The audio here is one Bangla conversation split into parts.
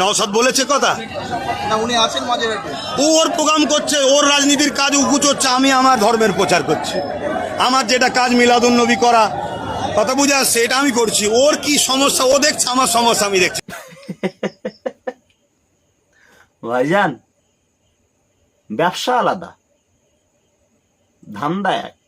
নওসাদ বলেছে কথা? না উনি আছেন মাঝে ও ওর প্রোগ্রাম করছে ওর রাজনীতির কাজ উকুচোচ্ছে আমি আমার ধর্মের প্রচার করছি। আমার যেটা কাজ মিলাদুন নবী করা কথা বুঝে আসছে এটা আমি করছি। ওর কি সমস্যা ও দেখছে আমার সমস্যা আমি দেখছি। ভাইজান ব্যবসা আলাদা ধান্দা এক।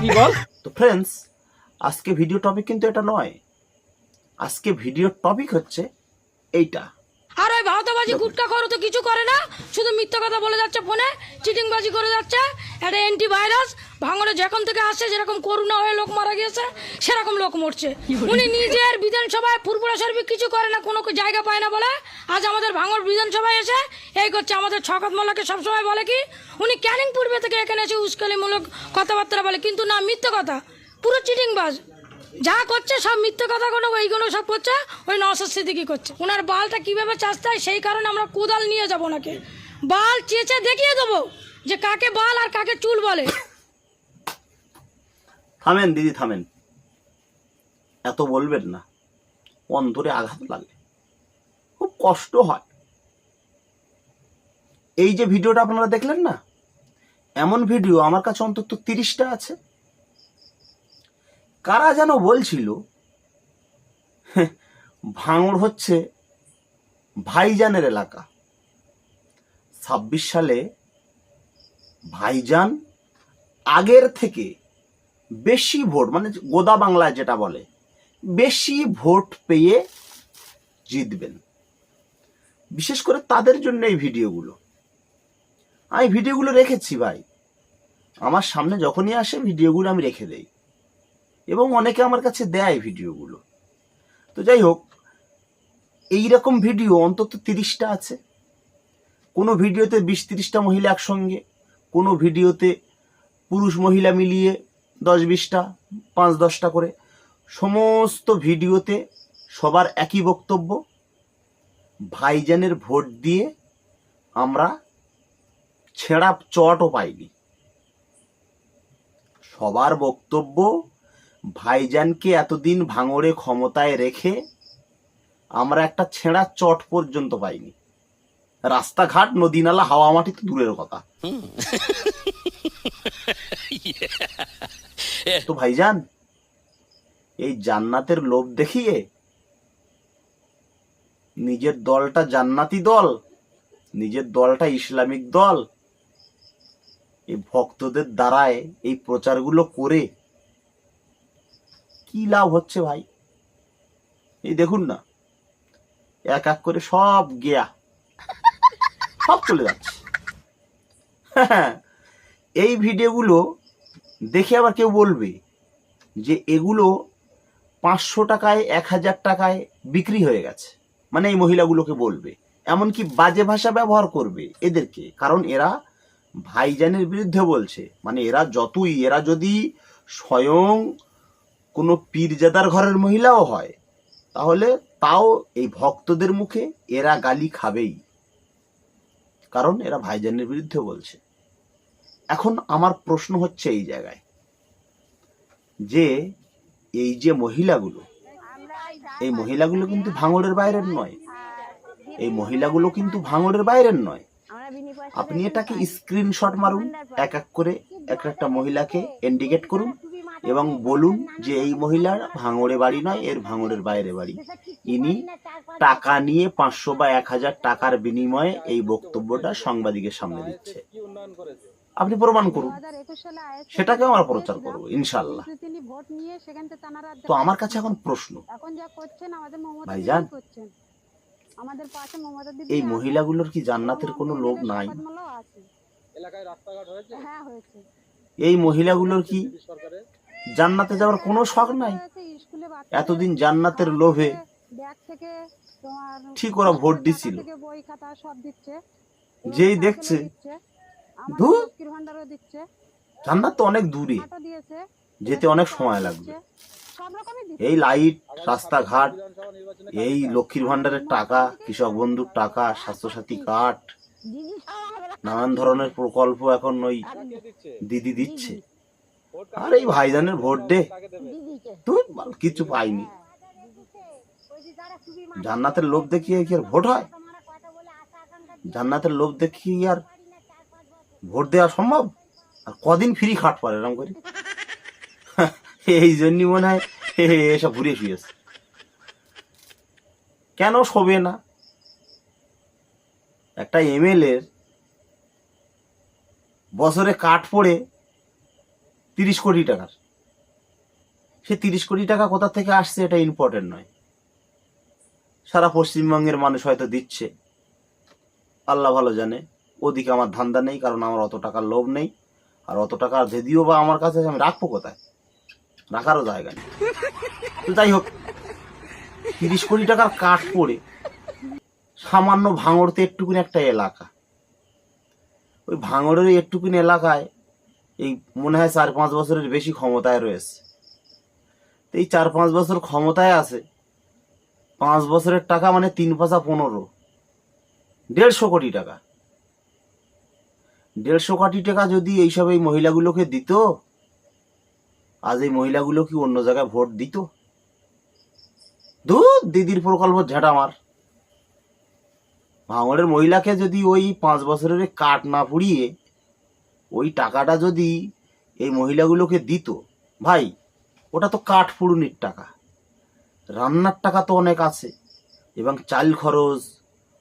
কি বল? তো ফ্রেন্ডস আজকে ভিডিও টপিক কিন্তু এটা নয়। আজকে ভিডিও টপিক হচ্ছে এইটা। আর ওই ভাওতাবাজি গুটকা করো তো কিছু করে না। শুধু মিথ্যা কথা বলে যাচ্ছে ফোনে চিটিংবাজি করে যাচ্ছে একটা অ্যান্টি ভাইরাস ভাঙড়ে যখন থেকে আসছে যেরকম করোনা হয়ে লোক মারা গিয়েছে সেরকম লোক মরছে। উনি নিজের বিধানসভায় ফুরপুরা সার্বিক কিছু করে না কোনো জায়গা পায় না বলে। আজ আমাদের ভাঙড় বিধানসভায় এসে এই করছে আমাদের ছকত মোল্লাকে সবসময় বলে কি উনি ক্যানিং পূর্বে থেকে এখানে এসে উস্কালিমূলক কথাবার্তা বলে কিন্তু না মিথ্যে কথা। পুরো চিটিংবাজ। যা করছে সব মিথ্যে কথা কোনো ওইগুলো সব করছে, ওই নশার সিদ্দিকি করছে। ওনার বালটা কীভাবে চাষতে হয় সেই কারণে আমরা কোদাল নিয়ে যাব ওনাকে। বাল চেঁচে দেখিয়ে দেবো যে কাকে বাল আর কাকে চুল বলে। থামেন, দিদি, থামেন। এত বলবেন না। অন্তরে আঘাত লাগে খুব কষ্ট হয়। এই যে ভিডিওটা আপনারা দেখলেন না, এমন ভিডিও আমার কাছে অন্তত তিরিশটা আছে। কারা যেন বলছিল, ভাঙড় হচ্ছে ভাইজানের এলাকা। ছাব্বিশ সালে ভাইজান আগের থেকে বেশি ভোট মানে গোদা বাংলায় যেটা বলে, বেশি ভোট পেয়ে জিতবেন। বিশেষ করে তাদের জন্য এই ভিডিওগুলো। আমি ভিডিওগুলো রেখেছি ভাই। আমার সামনে যখনই আসে, ভিডিওগুলো আমি রেখে দেই। এবং অনেকে আমার কাছে দেয় ভিডিওগুলো। তো যাই হোক এই রকম ভিডিও অন্তত তিরিশটা আছে। কোনো ভিডিওতে বিশ তিরিশটা মহিলা একসঙ্গে, কোনো ভিডিওতে পুরুষ মহিলা মিলিয়ে দশ বিশটা, পাঁচ দশটা করে। সমস্ত ভিডিওতে সবার একই বক্তব্য, ভাইজানের ভোট দিয়ে আমরা ছেঁড়া চটও পাইনি। সবার বক্তব্য ভাইজানকে এতদিন ভাঙড়ে ক্ষমতায় রেখে আমরা একটা ছেঁড়া চট পর্যন্ত পাইনি। রাস্তাঘাট নদী নালা হাওয়া মাটি তো দূরের কথা। তো ভাইজান এই জান্নাতের লোভ দেখিয়ে নিজের দলটা জান্নাতি দল নিজের দলটা ইসলামিক দল এই ভক্তদের দ্বারায় এই প্রচারগুলো করে কি লাভ হচ্ছে ভাই? এই দেখুন না, এক এক করে সব গেয়া, সব চলে যাচ্ছে। এই ভিডিওগুলো দেখে আবার কেউ বলবে যে এগুলো পাঁচশো টাকায়, এক হাজার টাকায় বিক্রি হয়ে গেছে। মানে এই মহিলাগুলোকে বলবে। এমনকি বাজে ভাষা ব্যবহার করবে এদেরকে, কারণ এরা ভাইজানের বিরুদ্ধে বলছে। মানে এরা যতই, এরা যদি স্বয়ং কোনো পীরজাদার ঘরের মহিলাও হয়, তাহলে তাও এই ভক্তদের মুখে এরা গালি খাবেই। কারণ এরা ভাইজানের বিরুদ্ধে বলছে। এখন আমার প্রশ্ন হচ্ছে এই জায়গায়, যে এই যে মহিলাগুলো, এই মহিলাগুলো কিন্তু ভাঙড়ের বাইরের নয়। এই মহিলাগুলো কিন্তু ভাঙড়ের বাইরের নয়। আপনি এটাকে স্ক্রিনশট মারুন, এক এক করে এক একটা মহিলাকে ইন্ডিকেট করুন এবং বলুন যে এই মহিলার ভাঙড়ে বাড়ি নয় এর ভাঙড়ের বাইরে বাড়ি। ইনি টাকা নিয়ে পাঁচশো বা এক হাজার টাকার বিনিময়ে এই বক্তব্যটা সাংবাদিকের সামনে দিচ্ছে। আপনি প্রমাণ করুন। সেটাকে আমরা প্রচার করব ইনশাল্লাহ তো আমার কাছে এখন প্রশ্ন এখন যা করছেন আমাদের মমতা ভাইজান, এই মহিলাগুলোর কি জান্নাতের কোনো লোভ নাই? এই মহিলাগুলোর কি জান্নাতে যাওয়ার কোনো শখ নাই এতদিন জান্নাতের লোভে ঠিক ওরা ভোট দিছিল। যেই দেখছে, জান্নাত তো অনেক দূরে যেতে অনেক সময় লাগবে এই লাইট রাস্তাঘাট এই লক্ষ্মীর ভান্ডারের টাকা কৃষক বন্ধুর টাকা স্বাস্থ্যসাথী কার্ড। নানান ধরনের প্রকল্প এখন ওই দিদি দিচ্ছে আর এই ভাইজানের ভোট দে। তুই কিছু পাইনি। জান্নাতের লোভ দেখিয়ে কি আর ভোট হয়? জান্নাতের লোভ দেখিয়ে আর ভোট দেওয়া সম্ভব? আর কদিন ফ্রি খাট পারে, এরকম করে? এই জন্যই মনে হয় এসব ঘুরে শুয়েছে কেন শোবে না? একটা এমএলএর বছরে কাঠ পড়ে তিরিশ কোটি টাকার। সে তিরিশ কোটি টাকা কোথা থেকে আসছে এটা ইম্পর্টেন্ট নয়। সারা পশ্চিমবঙ্গের মানুষ হয়তো দিচ্ছে। আল্লাহ ভালো জানে। ওদিকে আমার ধান্দা নেই, কারণ আমার অত টাকার লোভ নেই। আর অত টাকা যদিও বা আমার কাছে আমি রাখব কোথায়? রাখারও জায়গা নেই। তো যাই হোক, তিরিশ কোটি টাকার কাঠ পড়ে সামান্য ভাঙড়তে একটুকুনি একটা এলাকা। ওই ভাঙড়ের একটুকুনি এলাকায় এই মনে হয় চার পাঁচ বছরের বেশি ক্ষমতায় রয়েছে। এই চার পাঁচ বছর ক্ষমতায় আছে, পাঁচ বছরের টাকা মানে তিন পাঁচা পনেরো, দেড়শো কোটি টাকা। দেড়শো কোটি টাকা যদি এইসব এই মহিলাগুলোকে দিত, আজ এই মহিলাগুলো কি অন্য জায়গায় ভোট দিত? দূর দিদির প্রকল্প ঝাঁটা আমার ভাঙড়ের মহিলাকে যদি ওই পাঁচ বছরের কাঠ না পুড়িয়ে ওই টাকাটা যদি এই মহিলাগুলোকে দিত, ভাই, ওটা তো কাঠ পুড়ুনির টাকা। রান্নার টাকা তো অনেক আছে, এবং চাল খরচ,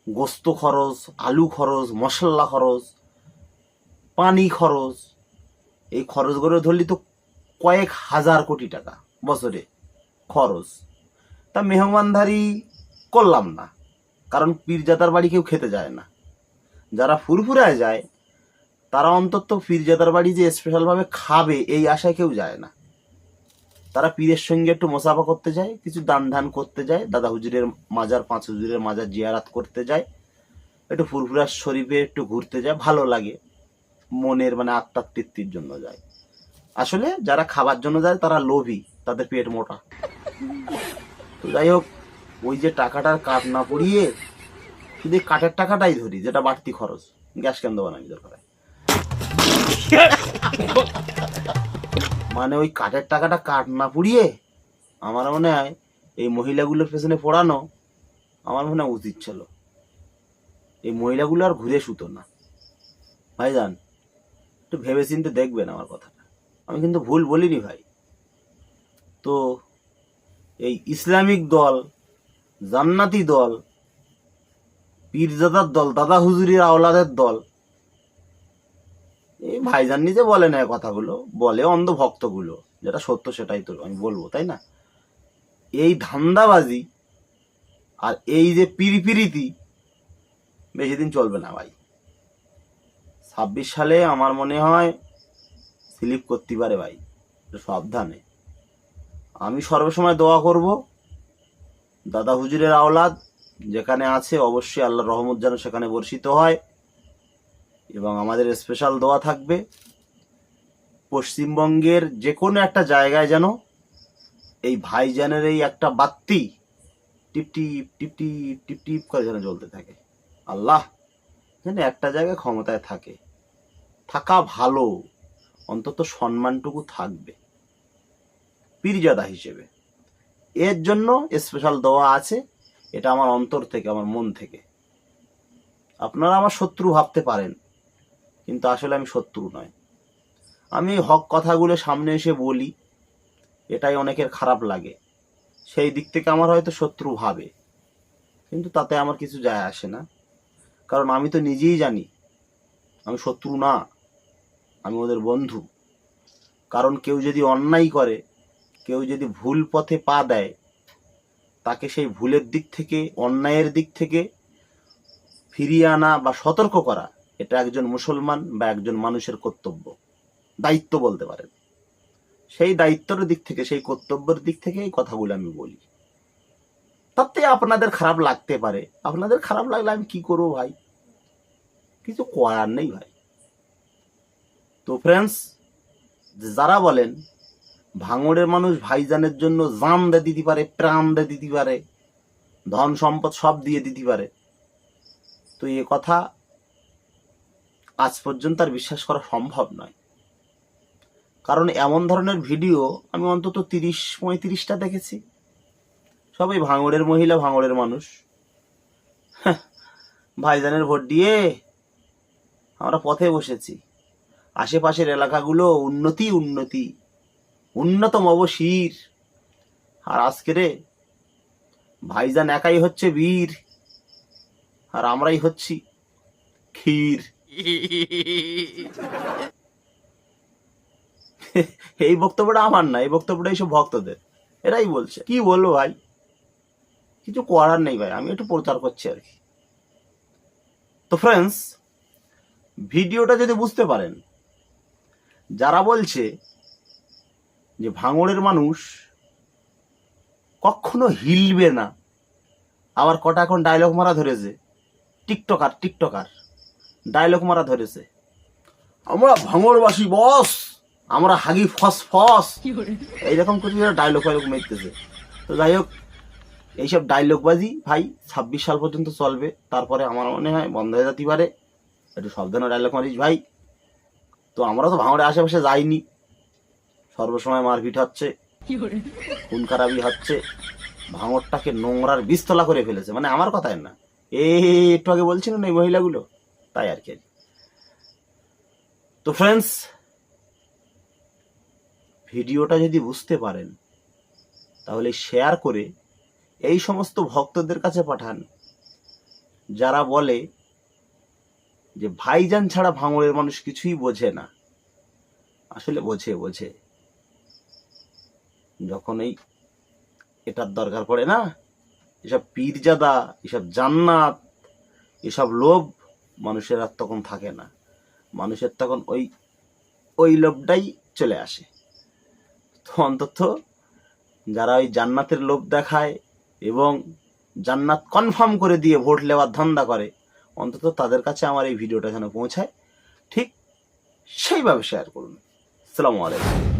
গোস্ত খরচ, আলু খরচ, মশলা খরচ, পানি খরচ, এই খরচ করে ধরলি তো কয়েক হাজার কোটি টাকা বছরে খরচ। তা মেহমানধারি করলাম না, কারণ পীরজাতার বাড়ি কেউ খেতে যায় না। যারা ফুরফুরায় যায় তারা অন্তত পীরজাদার বাড়ি যে স্পেশালভাবে খাবে, এই আশায় কেউ যায় না। তারা পীরের সঙ্গে একটু মোসাফা করতে যায়, কিছু দান ধান করতে যায়, দাদা হুজুরের মাজার, পাঁচ হুজুরের মাজার জিয়ারাত করতে যায়, একটু ফুরফুরার শরীফে একটু ঘুরতে যায়, ভালো লাগে। মনের মানে আত্মার তৃপ্তির জন্য যায়। আসলে যারা খাবার জন্য যায়, তারা লোভী, তাদের পেট মোটা। তো যাই হোক, ওই যে টাকাটার কাঠ না পড়িয়ে শুধু কাঠের টাকাটাই ধরি, যেটা বাড়তি খরচ। গ্যাস কেন্দ্র দেবো না নিজের করে মানে ওই কাঠের টাকাটা কাঠ না পুড়িয়ে আমার মনে হয় এই মহিলাগুলোর পেছনে পড়ানো আমার মনে হয় উচিত ছিল। এই মহিলাগুলো আর ঘুরে শুতো না। ভাইজান, একটু ভেবে চিনতে দেখবেন আমার কথাটা। আমি কিন্তু ভুল বলিনি ভাই। তো এই ইসলামিক দল, জান্নাতি দল, পীরজাদার দল, দাদা হুজুরির আওলাদের দল এই ভাইজান নিজে বলে না কথাগুলো, বলে অন্ধভক্তগুলো যেটা সত্য সেটাই তো আমি বলব, তাই না? এই ধান্দাবাজি আর এই যে পিরিপিরিতি বেশি দিন চলবে না ভাই। ছাব্বিশ সালে আমার মনে হয় স্লিপ করতে পারে ভাই সাবধানে। আমি সর্বসময় দোয়া করব দাদা হুজুরের আওলাদ, যেখানে আছে অবশ্যই আল্লাহ রহমত যেন সেখানে বর্ষিত হয়। এবং আমাদের স্পেশাল দোয়া থাকবে, পশ্চিমবঙ্গের যে কোনো একটা জায়গায় যেন এই ভাইজানের এই একটা বাত্তি টিপ টিপ টিপ টিপ টিপ টিপ করে যেন জ্বলতে থাকে। আল্লাহ যেন একটা জায়গায় ক্ষমতায় থাকে। থাকা ভালো, অন্তত সম্মানটুকু থাকবে। পীরজাদা হিসেবে। এর জন্য স্পেশাল দোয়া আছে, এটা আমার অন্তর থেকে, আমার মন থেকে। আপনারা আমার শত্রু ভাবতে পারেন। কিন্তু আসলে আমি শত্রু নয়। আমি হক কথাগুলো সামনে এসে বলি, এটাই অনেকের খারাপ লাগে। সেই দিক থেকে আমার হয়তো শত্রু ভাবে, কিন্তু তাতে আমার কিছু যায় আসে না। কারণ আমি তো নিজেই জানি, আমি শত্রু না, আমি ওদের বন্ধু। কারণ কেউ যদি অন্যায় করে, কেউ যদি ভুল পথে পা দেয়, তাকে সেই ভুলের দিক থেকে, অন্যায়ের দিক থেকে ফিরিয়ে আনা বা সতর্ক করা এটা একজন মুসলমান বা একজন মানুষের কর্তব্য। দায়িত্ব বলতে পারেন। সেই দায়িত্বের দিক থেকে, সেই কর্তব্যের দিক থেকে এই কথাগুলো আমি বলি। তাতে আপনাদের খারাপ লাগতে পারে। আপনাদের খারাপ লাগলে আমি কি করব ভাই? কিছু করার নেই ভাই। তো ফ্রেন্ডস যারা বলেন, ভাঙড়ের মানুষ ভাইজানের জন্য জান দিয়ে দিতে পারে, প্রাণ দিয়ে দিতে পারে, ধন সম্পদ সব দিয়ে দিতে পারে। তো এ কথা আজ পর্যন্ত আর বিশ্বাস করা সম্ভব নয়। কারণ এমন ধরনের ভিডিও আমি অন্তত তিরিশ, পঁয়ত্রিশটা দেখেছি। সবই ভাঙড়ের মহিলা, ভাঙড়ের মানুষ। ভাইজানের ভোট দিয়ে আমরা পথে বসেছি। আশেপাশের এলাকাগুলো উন্নতি উন্নতি, উন্নতম অবশির আর আজকে রে, ভাইজান একাই হচ্ছে বীর, আর আমরাই হচ্ছি ক্ষীর। এই বক্তব্যটা আমার না, এই বক্তব্যটা এইসব ভক্তদের। এরাই বলছে। কি বলব ভাই? কিছু করার নেই ভাই, আমি একটু প্রচার করছি আর কি। তো ফ্রেন্ডস ভিডিওটা যদি বুঝতে পারেন, যারা বলছে যে ভাঙড়ের মানুষ কখনো হিলবে না, আবার কটা এখন ডায়লগ মারা ধরেছে, টিকটকার টিকটকার। ডায়লগ মারা ধরেছে। আমরা ভাঙড়বাসী বস! আমরা হাগি ফস ফস। এইরকম করে ডায়লগ ফাইলগ মেরতেছে। তো যাই হোক এইসব ডায়লগ বাজি ভাই ছাব্বিশ সাল পর্যন্ত চলবে। তারপরে আমার মনে হয় বন্ধ হয়ে যেতে পারে। একটু সাবধানে ডায়লগ মারিস ভাই। তো আমরা তো ভাঙড়ের আশেপাশে যাইনি। সর্বসময় মারপিট হচ্ছে। খুন খারাপি হচ্ছে। ভাঙরটাকে নোংরার বিস্তলা করে ফেলেছে। মানে আমার কথাই না। এই একটু আগে বলছিলেন এই মহিলাগুলো? তাই আর কি। তো ফ্রেন্ডস ভিডিওটা যদি বুঝতে পারেন, তাহলে শেয়ার করে এই সমস্ত ভক্তদের কাছে পাঠান। যারা বলে যে ভাইজান ছাড়া ভাঙড়ের মানুষ কিছুই বোঝে না। আসলে বোঝে বোঝে। যখন এই এটার দরকার পড়ে না, এসব পীরজাদা, এসব জান্নাত, এসব লোভ মানুষের আর তখন থাকে না। মানুষের তখন ওই ওই লোভটাই চলে আসে। তো অন্তত যারা ওই জান্নাতের লোভ দেখায় এবং জান্নাত কনফার্ম করে দিয়ে ভোট নেওয়ার ধান্দা করে, অন্তত তাদের কাছে আমার এই ভিডিওটা যেন পৌঁছায়, ঠিক সেইভাবে শেয়ার করুন। আসসালামু আলাইকুম।